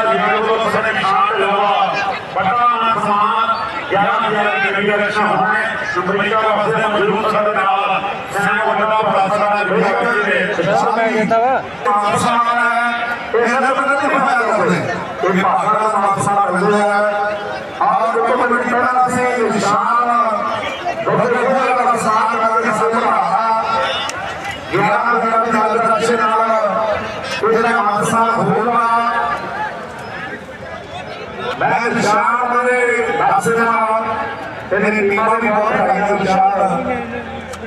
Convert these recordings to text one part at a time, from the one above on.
America ਵਾਸਤੇ ਮਜ਼ਬੂਤ ਸਾਡੇ ਨਾਲ ਸੈਨ ਵੱਡਾ ਫਰਾਸਾ ਨਾਲ ਵਿਰੋਧ ਕਰਦੇ ਨੇ ਸਭ ਕਹਿ ਦਿੱਤਾ ਵਾ ਇਹ ਸਭ ਪਤਾ ਨਹੀਂ ਪਾਇਆ ਕਰਦੇ ਇਹ ਭਾਰਤ ਦਾ ਫਰਾਸਾ ਨਾਲ ਵਿਰੋਧ ਹੈ ਆਪ ਦੇ ਕੋਲ ਵੀ ਪਹਿਲਾਂ ਸੀ ਨਿਸ਼ਾਨ ਦਾ ਸਾਥ ਕਰਕੇ ਸਭ ਰਹਾ ਜਿਹੜਾ ਜਿਹੜਾ ਚੱਲ ਰਿਹਾ ਸੀ ਨਾਲ ਉਹਦਾ ਹਾਦਸਾ ਹੋਣਾ ਮੈਂ ਸ਼ਾਮ ਦੇ ਦੱਸਦਾ ਤੇ ਮੇਰੀ ਟੀਮਾਂ ਵੀ ਬਹੁਤ ਖੜੀਆਂ ਵਿਚਾਰ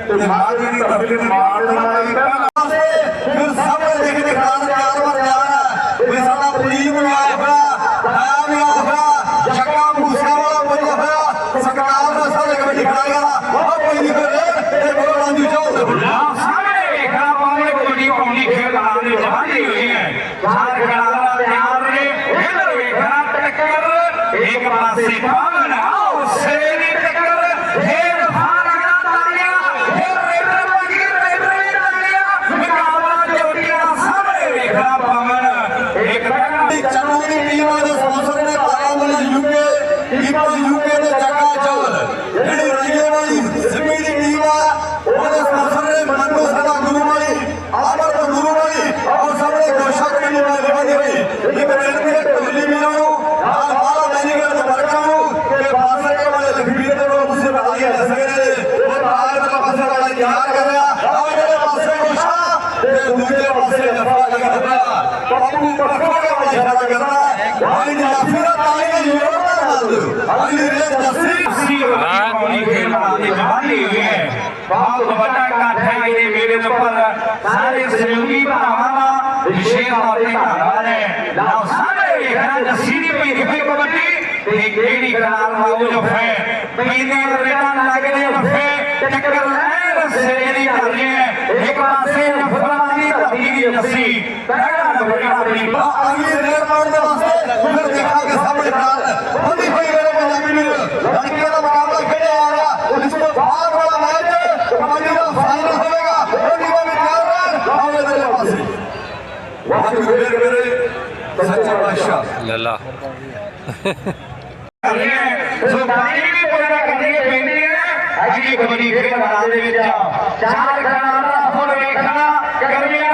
ਤੇ ਮਾਜੀ ਦੀ ਤਬਲੇ ਮਾਰ ਦਵਾਈ ਫਿਰ ਸਭ ਦੇਖ ਦੇ ਖਾਨ ਪਿਆਰ ਵਰ ਪਿਆਰ ਵੀ ਸਾਡਾ ਪੁਲੀਮ ਨਾਲ ਹੋਇਆ ਨਾਮ ਨਾਲ ਹੋਇਆ ਸ਼ਕਾ ਮੂਸਾ ਵਾਲਾ ਬੋਲ ਹੋਇਆ ਸਰਕਾਰ ਦਾ ਸਾਡੇ ਕਮੇਟੀ ਖੜਾਇਆ ਉਹ ਕੋਈ ਨਹੀਂ ਕਰੇ ਤੇ ਬੋਲਾਂ ਦੀ ਚਾਹ ਸਾਰੇ ਵੇਖਣਾ ਪਾਉਣੇ ਕੋਈ ਪਾਉਣੀ ਖੇਡ ਆਣੇ ਜਵਾਨੀ ਹੋਈ ਹੈ Você انتظار کر رہا آج میں پاس میں گوشا میں دوسرے پاس میں نفع لگا رہا پاپنی پاپنی کا مجھے رہا کر رہا بھائی نے اپنی پاپنی کا یہ رہا کر رہا بھائی نے اپنی پاپنی کا یہ رہا کر رہا بھائی نے اپنی پاپنی کا بہت بڑا کٹھا ہے یہ میرے نفر سارے سلوگی پر آمانا شیخ اور ایک آرانے لاؤ سارے یہ کھنا جسیری پر ہی پر بڑی تیک میری کنار مالو جو فے میں نے رنہ لگنے فے تکر ਆਉਣ ਵਾਲਾ ਮੈਚ ਕਬੱਡੀ ਦਾ ਫਾਈਨਲ ਹੋਵੇਗਾ ਉਹਦੀ ਵੀ ਤਿਆਰ ਰਹਿਣ ਆਵੇ ਦੇ ਪਾਸੇ ਵਾਹਿਗੁਰੂ ਮੇਰੇ ਮੇਰੇ ਸੱਚੇ ਲੱਲਾ ਸੋ ਬਾਣੀ ਵੀ ਪੂਰਾ ਕਰਨੀ ਪੈਂਦੀ ਹੈ ਅੱਜ ਦੀ ਕਬੱਡੀ ਫੇਰ ਦੇ ਵਿੱਚ ਚਾਰ ਖਣਾ ਦਾ ਫੁੱਲ ਵੇਖਣਾ ਗਰਮੀਆਂ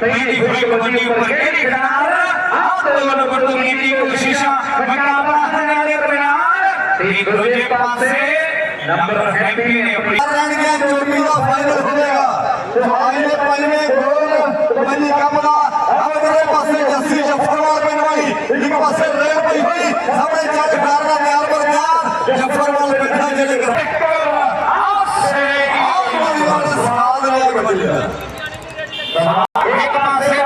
ਸਹੀ ਵਿਸ਼ੇ ਬੰਦੀ ਉੱਪਰ ਕਿਹੜੀ ਕਰਾਰ ਆਪਦੇ ਵੱਲ ਬਰਦੂ ਨੀਤੀ ਨੂੰ ਸ਼ੀਸ਼ਾ ਬਟਾ ਪਾਸਣ ਵਾਲੇ ਪਿਨਾਰ ਸਹੀ ਗੁਰਜੇ ਪਾਸੇ ਨੰਬਰ 30 ਨੇ ਆਪਣੀ ਰਣ ਗਿਆ ਚੋਟੀ ਦਾ ਫਾਈਨਲ ਹੋਵੇਗਾ ਉਹ ਆਇਨੇ ਪਹਿਲੇ ਗੋਲ ਬੰਦੀ ਕੱਪ ਦਾ ਅਗਲੇ ਪਾਸੇ ਜੱਸੀ ਜਫਰ ਵਾਲ ਪੈਣ ਵਾਲੀ ਇੱਕ ਪਾਸੇ ਰੇਪ ਪਈ ਹੋਈ ਸਾਹਮਣੇ ਚੱਕ ਫਾਰਨਾ ਮਿਆਰ ਪਰ ਚਾਰ ਜਫਰ ਵਾਲ ਬੈਠਾ ਜਲੇਗਾ ਆਪਸੇ ਆਪ ਵਾਲ ਸਾਧ ਨੇ ਬੱਲੇ एक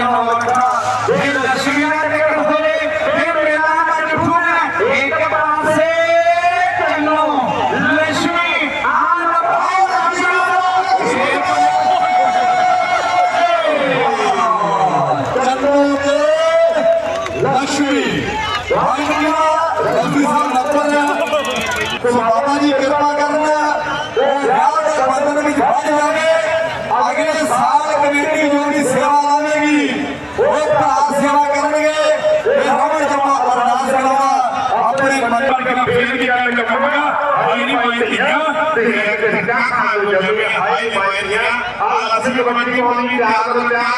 নাম আমার dengan kebijakan atau jaminan hari mainnya Allah kasih kepada kita orang ini dahaga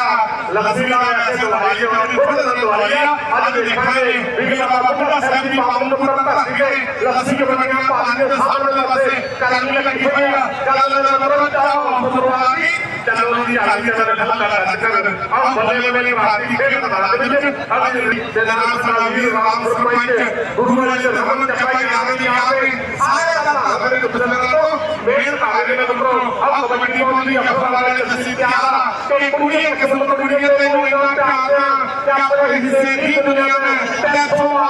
लक्ष्मीला ऐसे तुम्हारी जो बहुत तुम्हारी आज देखा है बिगड़ा बाबू का सभी मामून पर तस्वीर लक्ष्मी के बने का पानी सामने लगा से कलानी का किया कलानी का बड़ा चाव बुजुर्गानी चलो जी आज के बने ढल का चक्कर और भले भले भाती के बता दे आज जनाब सलामी राम सरपंच गुरुराज धर्म चपाई आगे यहाँ पे सारे का हमारे गुजरात നിലനിൽക്കൂ ആ കബഡി പോലി അഫ്സാനാലെ സിദ്ധിയാല ਕਈ ਕੁੜੀਆਂ ਕਿਸਮਤ ਕੁੜੀਆਂ ਤੈਨੂੰ ਇੰਨਾ ਪਿਆਰ ਆ ਕਿ ਆਪਣੇ ਹਿੱਸੇ ਦੀ ਦੁਨੀਆ ਮੈਂ ਤੇਥੋਂ ਆ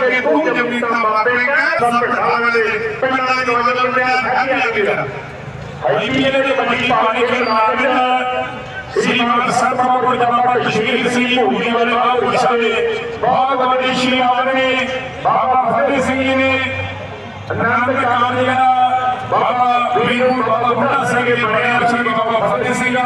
ਕਿ ਤੂੰ ਜੰਮੀ ਤਾਂ ਸਭ ਬਿਠਾ ਵਾਲੇ ਪਿੰਡਾਂ ਦੇ ਪਿਆਰ ਫੈਲੀ ਆ ਗਿਆ ਹਾਈਪੀਐਲ ਦੇ ਵੱਡੀ ਪਾਣੀ ਦੇ ਨਾਲ श्रीमान सर्वपुर जमापट शहीद सिंह भूरी वाले बाबा ने बहुत बड़ी श्रीमान ने बाबा फतेह सिंह ने नाम का दिया ਸਕੂਲ ਬਾਬਾ ਬੁੱਢਾ ਸਿੰਘ ਪੜਿਆ ਸੀ ਬਾਬਾ ਫਤਿਹ ਸਿੰਘਾ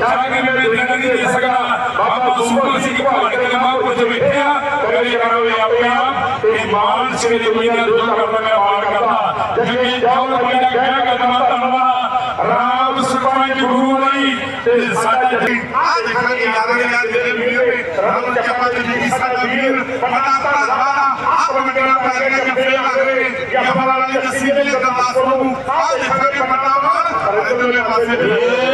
ਚਾਗੀ ਮੇਰੇ ਜਨਨੀ ਦੇ ਸਕਾ ਬਾਬਾ ਸੁਖਾ ਸਿੰਘ ਭਾਣ ਕੇ ਮਾ ਕੁਝ ਬਿਠਿਆ ਮੇਰੇ ਕਰੋਵੇ ਆਪਿਆ ਇਹ ਮਾਨ ਸਿੰਘ ਦੀ ਮੀਨਾ ਦੁੱਖ ਕਰਨਾ ਮੈਂ ਬਾਲ ਕਰਦਾ ਜਿਵੇਂ ਜੋਲ ਪੰਡਾ ਕਹਿ ਕੇ ਤਮਾ ਤਰਵਾ ਰਾਮ ਸੁਪੰਜ ਗੁਰੂ ਨਹੀਂ ਤੇ ਸਾਡੇ ਜੀ ਆ ਦੇਖਣ ਦੀ ਯਾਦ ਨੇ ਅੱਜ ਦੇ ਵੀਡੀਓ ਵਿੱਚ ਰਾਮ ਚੱਪਾ ਜੀ ਦੀ ਸਾਡਾ ਵੀਰ ਪਟਾ ਪਟਾ ਸਾਰਾ ਆਪ ਮੰਡਲਾ ਕਰਕੇ ਜੱਫੇ ਲਾ ਕੇ ਜੱਫਾ ਵਾਲਾ ਜੱਸੀ ਦੇ ਗੁਰਦਾਸ ਨੂੰ ਆ ਦੇਖਣ ਦੀ Yeah.